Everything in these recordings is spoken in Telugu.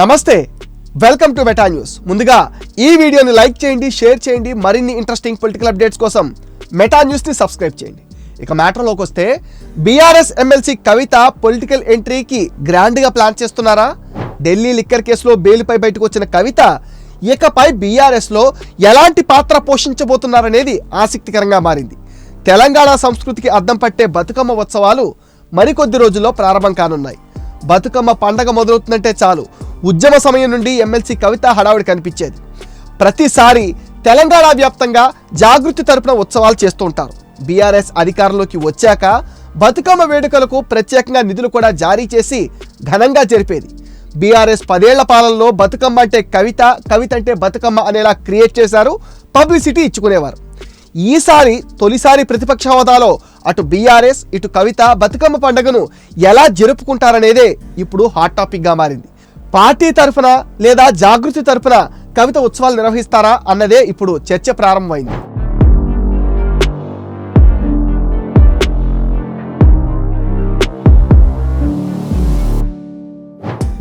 నమస్తే వెల్కమ్ టు మెటా న్యూస్. ముందుగా ఈ వీడియోని లైక్ చేయండి షేర్ చేయండి మరిన్ని ఇంట్రెస్టింగ్ పొలిటికల్ అప్డేట్స్ కోసం మెటా న్యూస్ని సబ్స్క్రైబ్ చేయండి. ఇక మ్యాటర్లోకి వస్తే బీఆర్ఎస్ ఎమ్మెల్సీ కవిత పొలిటికల్ ఎంట్రీకి గ్రాండ్గా ప్లాన్ చేస్తున్నారా? ఢిల్లీ లిక్కర్ కేసులో బెయిల్పై బయటకు వచ్చిన కవిత ఇకపై బీఆర్ఎస్లో ఎలాంటి పాత్ర పోషించబోతున్నారనేది ఆసక్తికరంగా మారింది. తెలంగాణ సంస్కృతికి అద్దం పట్టే బతుకమ్మ ఉత్సవాలు మరికొద్ది రోజుల్లో ప్రారంభం కానున్నాయి. బతుకమ్మ పండగ మొదలవుతుందంటే చాలు. ఉద్యమ సమయం నుండి ఎమ్మెల్సీ కవిత హడావుడి కనిపించేది. ప్రతిసారి తెలంగాణ వ్యాప్తంగా జాగృతి తరపున ఉత్సవాలు చేస్తూ ఉంటారు. బీఆర్ఎస్ అధికారంలోకి వచ్చాక బతుకమ్మ వేడుకలకు ప్రత్యేకంగా నిధులు కూడా జారీ చేసి ఘనంగా జరిపేది. బీఆర్ఎస్ పదేళ్ళ పాలనలో బతుకమ్మ అంటే కవిత కవిత అంటే బతుకమ్మ అనేలా క్రియేట్ చేశారు పబ్లిసిటీ ఇచ్చుకునేవారు. ఈసారి తొలిసారి ప్రతిపక్ష హోదాలో అటు బీఆర్ఎస్ ఇటు కవిత బతుకమ్మ పండుగను ఎలా జరుపుకుంటారనేదే ఇప్పుడు హాట్ టాపిక్గా మారింది. పార్టీ తరఫున లేదా జాగృతి తరఫున కవిత ఉత్సవాలు నిర్వహిస్తారా అన్నదే ఇప్పుడు చర్చ ప్రారంభమైంది.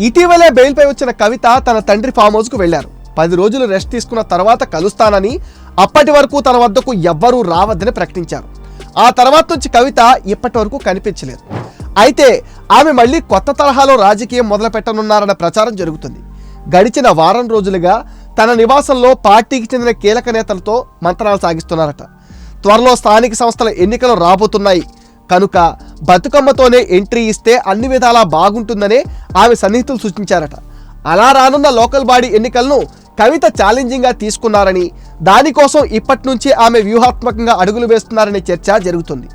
ఇటీవలే బెయిల్పై వచ్చిన కవిత తన తండ్రి ఫామ్ హౌస్కు వెళ్ళారు పది రోజులు రెస్ట్ తీసుకున్న తర్వాత కలుస్తానని అప్పటి వరకు తన వద్దకు ఎవ్వరూ రావద్దని ప్రకటించారు. ఆ తర్వాత నుంచి కవిత ఇప్పటి వరకు కనిపించలేదు. అయితే ఆమె మళ్ళీ కొత్త తరహాలో రాజకీయం మొదలు పెట్టనున్నారన్న ప్రచారం జరుగుతుంది. గడిచిన వారం రోజులుగా తన నివాసంలో పార్టీకి చెందిన కీలక నేతలతో మంత్రాలు సాగిస్తున్నారట. త్వరలో స్థానిక సంస్థల ఎన్నికలు రాబోతున్నాయి. కనుక బతుకమ్మతోనే ఎంట్రీ ఇస్తే అన్ని విధాలా బాగుంటుందనే ఆమె సన్నిహితులు సూచించారట. అలా రానున్న లోకల్ బాడీ ఎన్నికలను కవిత ఛాలెంజింగ్గా తీసుకున్నారని దానికోసం ఇప్పటి నుంచి ఆమె వ్యూహాత్మకంగా అడుగులు వేస్తున్నారనే చర్చ జరుగుతుంది.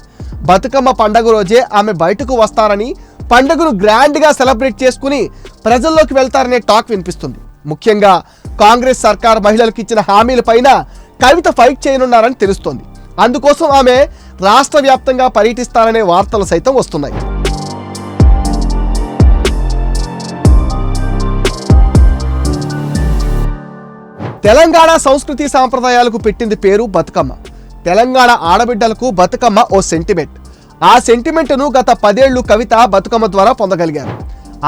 బతుకమ్మ పండగ రోజే ఆమె బయటకు వస్తారని పండుగను గ్రాండ్గా సెలబ్రేట్ చేసుకుని ప్రజల్లోకి వెళ్తారనే టాక్ వినిపిస్తుంది. ముఖ్యంగా కాంగ్రెస్ సర్కార్ మహిళలకు ఇచ్చిన హామీలపైన కవిత ఫైట్ చేయనున్నారని తెలుస్తోంది. అందుకోసం ఆమె రాష్ట్ర వ్యాప్తంగా పర్యటిస్తారనే వార్తలు సైతం వస్తున్నాయి. తెలంగాణ సంస్కృతి సాంప్రదాయాలకు పెట్టింది పేరు బతుకమ్మ. తెలంగాణ ఆడబిడ్డలకు బతుకమ్మ ఓ సెంటిమెంట్. ఆ సెంటిమెంట్ను గత పదేళ్ళు కవిత బతుకమ్మ ద్వారా పొందగలిగారు.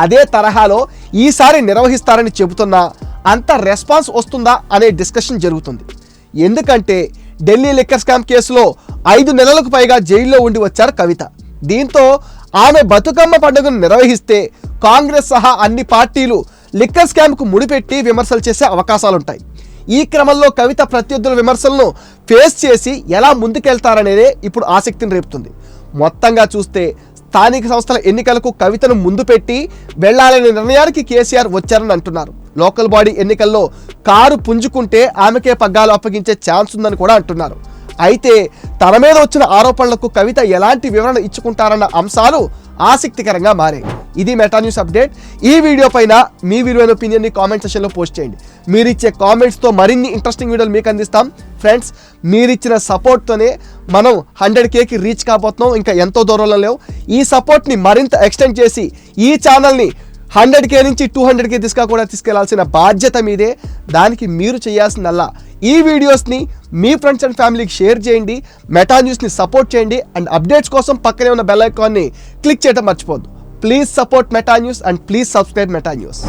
అదే తరహాలో ఈసారి నిర్వహిస్తారని చెబుతున్నా అంత రెస్పాన్స్ వస్తుందా అనే డిస్కషన్ జరుగుతుంది. ఎందుకంటే ఢిల్లీ లిక్కర్ స్కామ్ కేసులో ఐదు నెలలకు పైగా జైల్లో ఉండి వచ్చారు కవిత. దీంతో ఆమె బతుకమ్మ పండుగను నిర్వహిస్తే కాంగ్రెస్ సహా అన్ని పార్టీలు లిక్కర్ స్కామ్కు ముడిపెట్టి విమర్శలు చేసే అవకాశాలుంటాయి. ఈ క్రమంలో కవిత ప్రత్యర్థుల విమర్శలను ఫేస్ చేసి ఎలా ముందుకెళ్తారనేదే ఇప్పుడు ఆసక్తిని రేపుతుంది. మొత్తంగా చూస్తే స్థానిక సంస్థల ఎన్నికలకు కవితను ముందు పెట్టి వెళ్ళాలనే నిర్ణయానికి కేసీఆర్ వచ్చారని అంటున్నారు. లోకల్ బాడీ ఎన్నికల్లో కారు పుంజుకుంటే ఆమెకే పగ్గాలు అప్పగించే ఛాన్స్ ఉందని కూడా అంటున్నారు. అయితే తన మీద వచ్చిన ఆరోపణలకు కవిత ఎలాంటి వివరణ ఇచ్చుకుంటారన్న అంశాలు ఆసక్తికరంగా మారాయి. ఇది మెటా న్యూస్ అప్డేట్. ఈ వీడియో పైన మీ విలువైన ఒపీనియన్ని కామెంట్ సెషన్లో పోస్ట్ చేయండి. మీరు ఇచ్చే కామెంట్స్తో మరిన్ని ఇంట్రెస్టింగ్ వీడియోలు మీకు అందిస్తాం. ఫ్రెండ్స్ మీరిచ్చిన సపోర్ట్తోనే మనం హండ్రెడ్ కేకి రీచ్ కాబోతున్నాం. ఇంకా ఎంతో దూరంలో లేవు. ఈ సపోర్ట్ని మరింత ఎక్స్టెండ్ చేసి ఈ ఛానల్ని హండ్రెడ్ కే నుంచి టూ హండ్రెడ్ కే తీసుకా కూడా తీసుకెళ్ళాల్సిన బాధ్యత మీదే. దానికి మీరు చేయాల్సిందల్లా ఈ వీడియోస్ని మీ ఫ్రెండ్స్ అండ్ ఫ్యామిలీకి షేర్ చేయండి మెటా న్యూస్ని సపోర్ట్ చేయండి అండ్ అప్డేట్స్ కోసం పక్కనే ఉన్న బెల్ ఐకాన్ని క్లిక్ చేయడం మర్చిపోద్దు please support Meta News and please subscribe Meta News